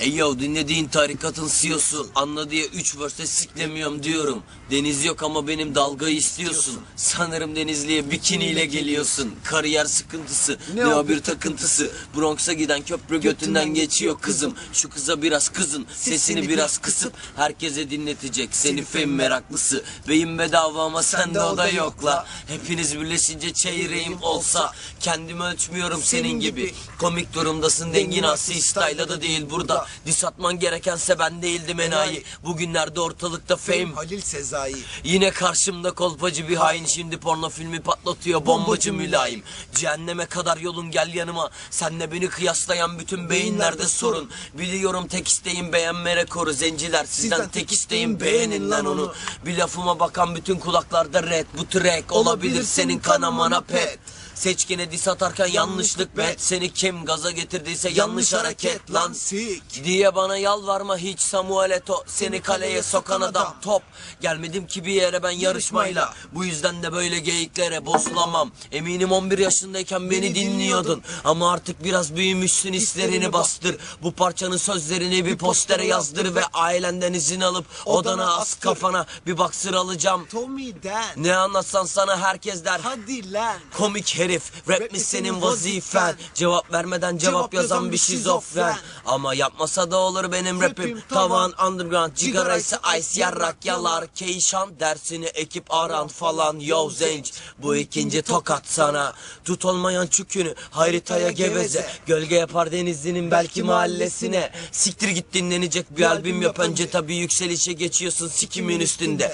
Ey yo dinlediğin tarikatın CEO'su Anla diye 3 verse siklemiyorum diyorum. Deniz yok ama benim dalgayı istiyorsun. Sanırım Denizli'ye bikiniyle geliyorsun. Kariyer sıkıntısı ne, o bir takıntısı. Bronx'a giden köprü götünden geçiyor kızım. Şu kıza biraz kızın sesini biraz kısıp Herkese dinletecek. Seni fame meraklısı. Beyin bedava ama sende o da yok la. Hepiniz birleşince çeyreğim olsa Kendimi ölçmüyorum senin gibi Komik durumdasın dengin asi style'a da değil burada Dis atman gerekense ben değildim enayi. Bugünlerde ortalıkta fame. Halil Sezai. Yine karşımda kolpacı bir hain. Şimdi porno filmi patlatıyor bombacı mülayim. Cehenneme kadar yolun gel yanıma. Senle beni kıyaslayan bütün beyinlerde sorun. Biliyorum tek isteğim beğenme rekoru. Zenciler sizden tek isteğim beğenin lan onu. Bir lafıma bakan bütün kulaklarda red. Bu track olabilir senin kanamana pet Seçkine dis atarken yanlışlık bet Seni kim gaza getirdiyse yanlış hareket lan. Sik. Diye bana yalvarma hiç Samuel Eto Seni kaleye sokan adam top. Gelmedim ki bir yere ben yarışmayla. Bu yüzden de böyle geyiklere bozulamam Eminim 11 yaşındayken beni dinliyordun. Ama artık biraz büyümüşsün hislerini bastır. Bu parçanın sözlerini bir postere yazdır Ve ailenden izin alıp odana as kafana Bir bak alacağım. Tommy Dan. Ne anlatsan sana herkes der. Hadi lan. Komik herif. Rap mi senin vazifen? Cevap vermeden cevap yazan bir şizofren. Ama yapmasa da olur benim rapim Tavan underground cigaraysa ice yarrak yalar Keyşan dersini ekip aran falan. Yo zenç bu ikinci tokat. sana. Tut olmayan çükünü haritaya geveze. Gölge yapar denizlinin belki mahallesine. Siktir git dinlenecek bir albüm yap. Önce tabi yükselişe geçiyorsun sikimin üstünde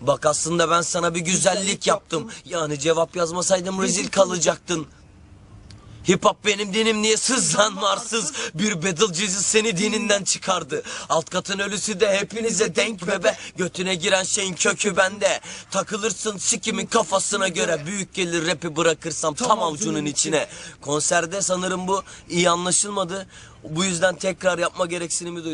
Bak aslında ben sana bir güzellik yaptım. Yani cevap yazmasaydım rezil kalacaktın. Hip hop benim dinim niye sızlanma arsız Bir battle Jesus seni dininden çıkardı. Alt katın ölüsü de hepinize denk bebe. Götüne giren şeyin kökü bende. Takılırsın sikimin kafasına göre. Büyük gelir rapi bırakırsam tam avucunun içine. Konserde sanırım bu iyi anlaşılmadı. Bu yüzden tekrar yapma gereksinimi duydum